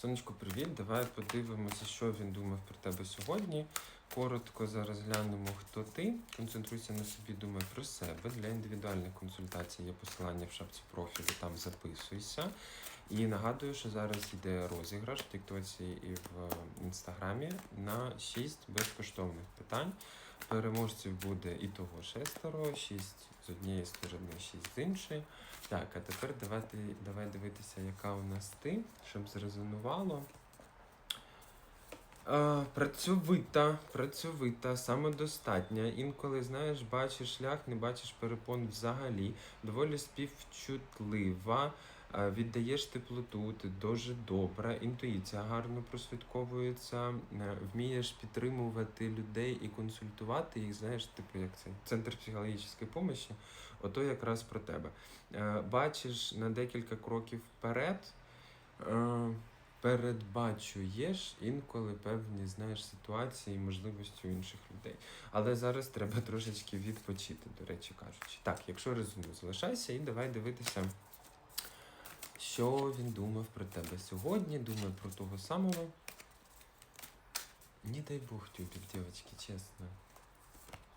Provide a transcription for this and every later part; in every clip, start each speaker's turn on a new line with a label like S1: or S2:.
S1: Сонечко, привіт. Давай подивимося, що він думав про тебе сьогодні. Коротко зараз глянемо, хто ти. Концентруйся на собі, думай про себе. Для індивідуальних консультацій є посилання в шапці профілю, там записуйся. І нагадую, що зараз йде розіграш в Тіктоці і в інстаграмі на 6 безкоштовних питань. Переможців буде і того шестеро, 6 з однієї сторони, 6 з іншої. Так, а тепер давайте, давай дивитися, яка у нас ти, щоб зрезонувало. А, працьовита, працьовита, самодостатня. Інколи, знаєш, бачиш шлях, не бачиш перепон взагалі. Доволі співчутлива. Віддаєш теплоту, ти дуже добра, інтуїція гарно прослідковується, е, вмієш підтримувати людей і консультувати їх, знаєш, типу як це центр психологічної допомоги, ото якраз про тебе. Е, Бачиш на декілька кроків вперед, е, передбачуєш інколи певні знаєш, ситуації і можливості у інших людей. Але зараз треба трошечки відпочити, до речі кажучи. Так, якщо резоную, залишайся і давай дивитися, що він думав про тебе сьогодні, думає про того самого. Не дай Бог тюбик, девочки, чесно.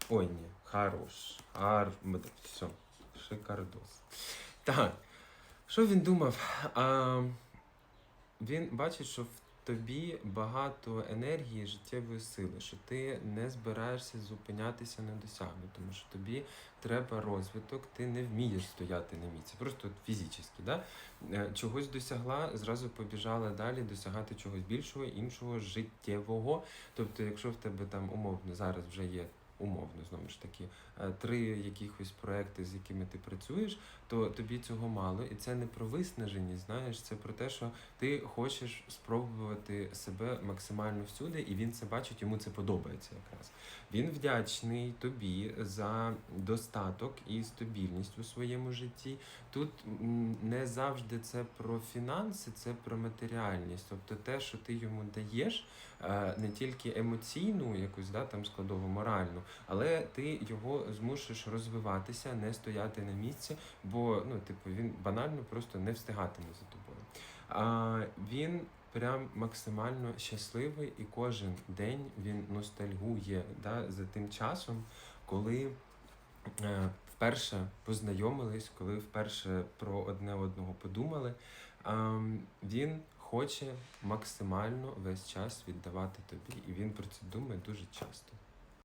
S1: Ой, ні, хорош. Ар... Все, шикардос. Так, що він думав? А, він бачить, що в тобі багато енергії, життєвої сили, що ти не збираєшся зупинятися на досягнутому, що тобі треба розвиток, ти не вмієш стояти на місці. Просто фізично, да? Е, чогось досягла, зразу побіжала далі досягати чогось більшого, іншого, життєвого. Тобто, якщо в тебе там умовно зараз вже є. Умовно, знову ж таки, е, три якихось проекти, з якими ти працюєш, то тобі цього мало, і це не про виснаженість, знаєш, це про те, що ти хочеш спробувати себе максимально всюди, і він це бачить, йому це подобається якраз. Він вдячний тобі за достаток і стабільність у своєму житті. Тут не завжди це про фінанси, це про матеріальність. Тобто те, що ти йому даєш, е, не тільки емоційну, якусь да, там складову моральну, але ти його змушуєш розвиватися, не стояти на місці, бо ну, типу, він банально просто не встигатиме за тобою. А він прям максимально щасливий, і кожен день він ностальгує да, за тим часом, коли е, вперше познайомились, коли вперше про одне одного подумали. Він хоче максимально весь час віддавати тобі, і він про це думає дуже часто.